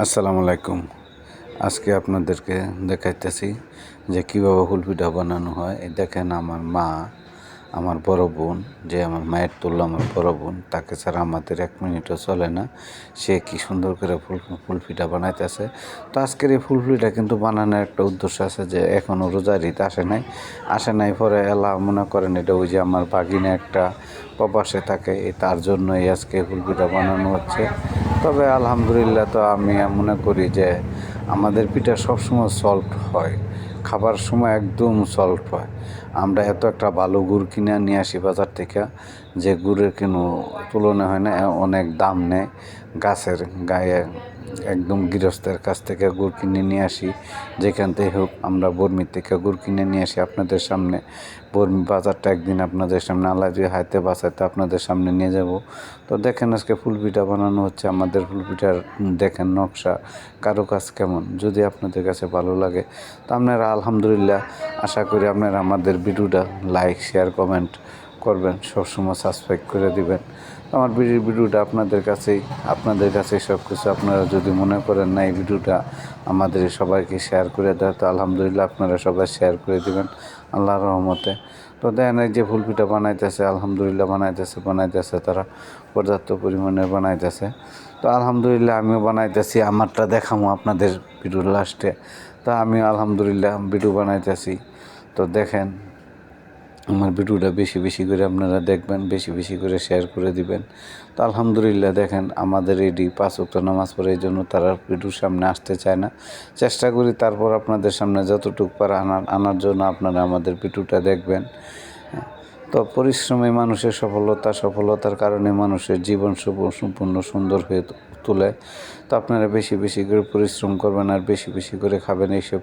আসসালামু আলাইকুম। আজকে আপনাদেরকে দেখাইতেছি যে কীভাবে হুলপিঠা বানানো হয়। এই দেখেন আমার মা, আমার বড় বোন, যে আমার মায়ের তুল্য আমার বড় বোন, তাকে ছাড়া আমাদের এক মিনিটও চলে না। সে কি সুন্দর করে ফুল ফুলপিঠা বানাইতেছে। তো আজকের এই ফুলপিঠা কিন্তু বানানোর একটা উদ্দেশ্য আছে যে এখনও রোজার ঈদ আসে নাই। আসে নাই পরে এলা মনে করেন এটা ওই যে আমার বাগিনে একটা প্রবাসে থাকে তার জন্যই আজকে ফুলপিঠা বানানো হচ্ছে। তবে আলহামদুলিল্লাহ তো আমি মনে করি যে আমাদের পিঠা সবসময় সলভ হয়। খাবার সময় একদম সলভ হয়। আমরা এত একটা ভালো গুড় কিনে নিয়ে আসি বাজার থেকে যে গুড়ের কোনো তুলনা হয় না অনেক দাম নেয়। গাছের গায়ে একদম গৃহস্থের কাছ থেকে গুড় কিনে নিয়ে আসি, যেখান থেকে হোক আমরা বর্মির থেকে গুড় কিনে নিয়ে আসি আপনাদের সামনে। বর্মি বাজারটা একদিন আপনাদের সামনে, আল্লাহ দিয়ে হাইতে বাঁচাইতে আপনাদের সামনে নিয়ে যাব। তো দেখেন আজকে ফুলপিঠা বানানো হচ্ছে, আমাদের ফুলপিঠার দেখেন নকশা কারও কাজ কেমন, যদি আপনাদের কাছে ভালো লাগে। তো আপনারা আলহামদুলিল্লাহ, আশা করি আপনারা আমাদের ভিডিওটা লাইক শেয়ার কমেন্ট করবেন, সবসময় সাবস্ক্রাইব করে দিবেন। আমার ভিডিও ভিডিওটা আপনাদের কাছেই, আপনাদের কাছে সব কিছু আপনারা যদি মনে করেন না, এই ভিডিওটা আমাদের সবাইকে শেয়ার করে দেয়, তো আলহামদুলিল্লাহ আপনারা সবাই শেয়ার করে দিবেন আল্লাহর রহমতে। তো দেখেন এই যে ফুলপিঠা বানাইতেছে, আলহামদুলিল্লাহ বানাইতেছে বানাইতেছে তারা, পর্যাপ্ত পরিমাণে বানাইতেছে। তো আলহামদুলিল্লাহ আমিও বানাইতেছি, আমারটা দেখামো আপনাদের ভিডিওর লাস্টে তো আমি আলহামদুলিল্লাহ ভিডিও বানাইতেছি। তো দেখেন, আমার ভিডিওটা বেশি বেশি করে আপনারা দেখবেন, বেশি বেশি করে শেয়ার করে দিবেন। তো আলহামদুলিল্লাহ দেখেন, আমাদের এডি পাঁচ উক্ত নামাজ পড়ে এই জন্য তারা ভিডিওর সামনে আসতে চায় না। চেষ্টা করি তারপর আপনাদের সামনে যতটুকু পারা আনার আনার জন্য আপনারা আমাদের ভিডিওটা দেখবেন। তো পরিশ্রমে মানুষের সফলতা সফলতার কারণে মানুষের জীবন সম্পূর্ণ সুন্দর হয়ে তোলে, তো আপনারা বেশি বেশি করে পরিশ্রম করবেন আর বেশি বেশি করে খাবেন এইসব।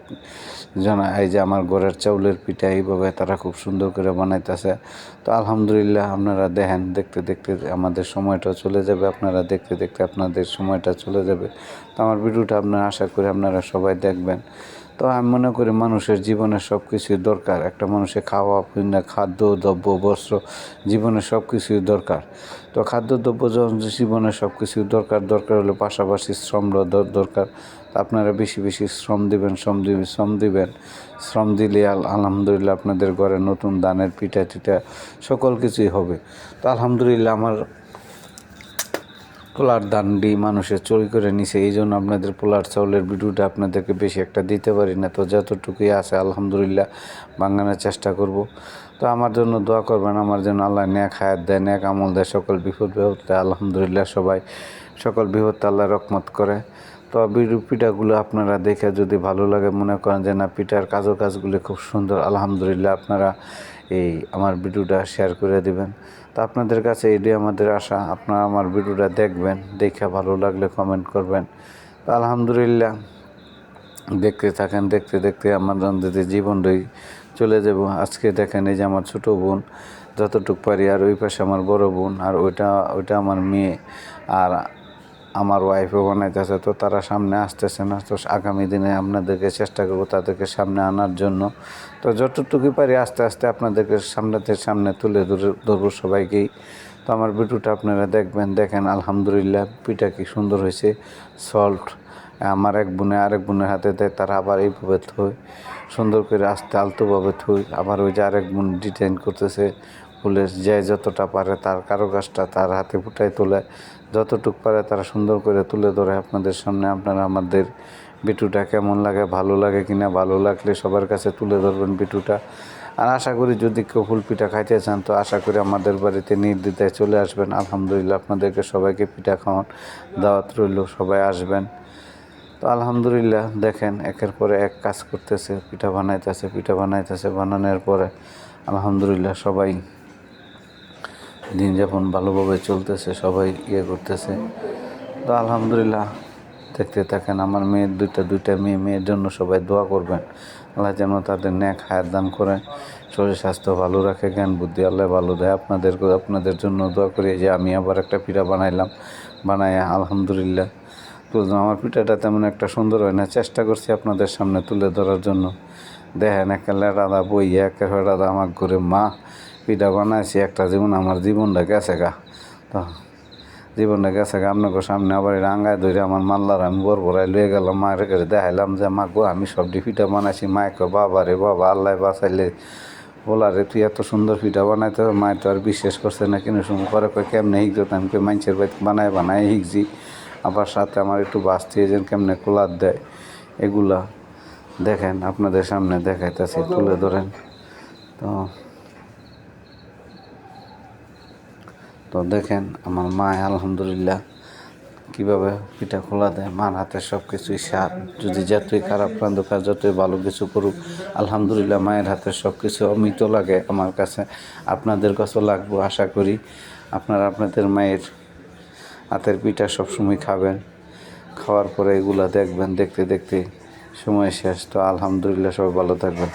জানা, এই যে আমার ঘরের চাউলের পিঠা এইভাবে তারা খুব সুন্দর করে বানাইতেছে। তো আলহামদুলিল্লাহ আপনারা দেখেন, দেখতে দেখতে আমাদের সময়টা চলে যাবে, আপনারা দেখতে দেখতে আপনাদের সময়টা চলে যাবে। তো আমার ভিডিওটা আপনারা আশা করি আপনারা সবাই দেখবেন। তো আমি মনে করি মানুষের জীবনে সব কিছুই দরকার। একটা মানুষের খাওয়া পিনা খাদ্য, দ্রব্য, বস্ত্র, জীবনে সব কিছুই দরকার। তো খাদ্য, দ্রব্য জীবনে সব কিছুই দরকার দরকার হলে পাশাপাশি শ্রম দরকার। আপনারা বেশি বেশি শ্রম দিবেন শ্রম দিবেন শ্রম দিবেন। শ্রম দিলে আলহামদুলিল্লাহ আপনাদের ঘরে নতুন দানের পিঠা টিঠা সকল কিছুই হবে। তো আলহামদুলিল্লাহ আমার পোলার দান্ডি মানুষের চুরি করে নিছে, এই জন্য আপনাদের পোলার চাউলের ভিডিওটা আপনাদেরকে বেশি একটা দিতে পারি না। তো যতটুকুই আছে, আলহামদুলিল্লাহ বাঙানোর চেষ্টা করব। তো আমার জন্য দোয়া করবেন, আমার জন্য আল্লাহ ন্যাক হায়াত দেয় ন্যাক আমল দেয়, সকল বিপদ বিপদে আলহামদুলিল্লাহ সবাই, সকল বিপদটা আল্লাহ রকমত করে। তো পিঠাগুলো আপনারা দেখে যদি ভালো লাগে, মনে করেন যে না, পিঠার কাজও কাজগুলি খুব সুন্দর, আলহামদুলিল্লাহ, আপনারা এই আমার ভিডিওটা শেয়ার করে দিবেন। তো আপনাদের কাছে এটাই আমাদের আশা। আপনারা আমার ভিডিওটা দেখবেন, দেখে ভালো লাগলে কমেন্ট করবেন। তো আলহামদুলিল্লাহ, দেখতে থাকেন, দেখতে দেখতে আমার জীবন জীবনটাই চলে যাব। আজকে দেখেন এই যে আমার ছোটো বোন, যতটুকু পারি আর ওই পাশে আমার বড় বোন, আর ওইটা ওইটা আমার মেয়ে। আর আমার ওয়াইফও বানাইতেছে, তো তারা সামনে আসতেছে না। তো আগামী দিনে আপনাদেরকে চেষ্টা করব তাদেরকে সামনে আনার জন্য। তো যতটুকু পারি আস্তে আস্তে আপনাদেরকে সামনেতে সামনে তুলে ধরে, ধরবো সবাইকেই। তো আমার ভিডিওটা আপনারা দেখবেন, দেখেন, আলহামদুলিল্লাহ, পিঠা কি সুন্দর হয়েছে সল্ট আমার এক বোনে আরেক বোনের হাতে দেয়, তারা আবার এইভাবে থই, সুন্দর করে আস্তে আলতোভাবে থই। আবার ওই যে আরেক বোন ডিজাইন করতেছে ফুলের যে যতটা পারে তার কারও গাছটা তার হাতে ফুটাই তোলে। যতটুক পারে তারা সুন্দর করে তুলে ধরে আপনাদের সামনে। আপনারা আমাদের বিটুটা কেমন লাগে, ভালো লাগে কিনা, ভালো লাগলে সবার কাছে তুলে ধরবেন বিটুটা। আর আশা করি যদি কেউ ফুল পিঠা খাইতে চান, তো আশা করি আমাদের বাড়িতে নির্দ্বিধায় চলে আসবেন। আলহামদুলিল্লাহ আপনাদেরকে সবাইকে পিঠা খাওয়ান দাওয়াত রইল, সবাই আসবেন। তো আলহামদুলিল্লাহ, দেখেন একের পরে এক কাজ করতেছে, পিঠা বানাইতেছে পিঠা বানাইতেছে, বানানোর পরে আলহামদুলিল্লাহ সবাই দিন যাপন ভালোভাবে চলতেছে, সবাই ইয়ে করতেছে। তো আলহামদুলিল্লাহ, দেখতে থাকেন আমার মেয়ের দুইটা দুইটা মেয়ে, মেয়ের জন্য সবাই দোয়া করবেন। আল্লাহ যেন তাদের ন্যাক হায়ার দান করে, শরীর স্বাস্থ্য ভালো রাখে, জ্ঞান, বুদ্ধি, আল্লাহ ভালো দেয়। আপনাদের আপনাদের জন্য দোয়া করি যে আমি আবার একটা পিঠা বানাইলাম, বানাই, আলহামদুলিল্লাহ। তো আমার পিঠাটা তেমন একটা সুন্দর হয় না, চেষ্টা করছি আপনাদের সামনে তুলে ধরার জন্য। দেখেন, একেবারে রাধা বই, একেবারে রাধা আমার ঘরে মা পিঠা বানাইছি একটা জীবন আমার জীবনটা গেছে গা। তো জীবনটা গেছে গা, আপনাকে সামনে আবার রাঙ্গায় ধরে আমার মাল্লার আমি বর বড়াই লয়ে গেলাম মায়ের কাছে দেখাইলাম যে মা গো আমি সবটি পিঠা বানাইছি মায়ের কয়, বাবা রে বাবা আল্লাহ বাঁচাইলে। বলা রে তুই এত সুন্দর পিঠা বানাইতে হবে?" মায়ের তো আর বিশ্বাস করছে না কিন্তু সময় পরে কয় কেমনে শিখছো আমি কই মানুষের বাড়িতে বানায় বানায় শিখছি আবার সাথে আমার একটু বাঁচতে যেন কেমনে কোলার দেয়? এগুলা দেখেন আপনাদের সামনে দেখাইতেছি তুলে ধরেন। তো তো দেখেন আমার মা আলহামদুলিল্লাহ কীভাবে পিঠা খোলা দেয়, মার হাতে সব কিছুই সার যদি যতই খারাপ রান্ধুক যতই ভালো কিছু করুক, আলহামদুলিল্লাহ মায়ের হাতে সব কিছু অমিত লাগে আমার কাছে। আপনাদের কাছেও লাগবো, আশা করি আপনারা আপনাদের মায়ের হাতের পিঠা সবসময় খাবেন। খাওয়ার পরে এগুলা দেখবেন, দেখতে দেখতে সময় শেষ। তো আলহামদুলিল্লাহ সবাই ভালো থাকবেন।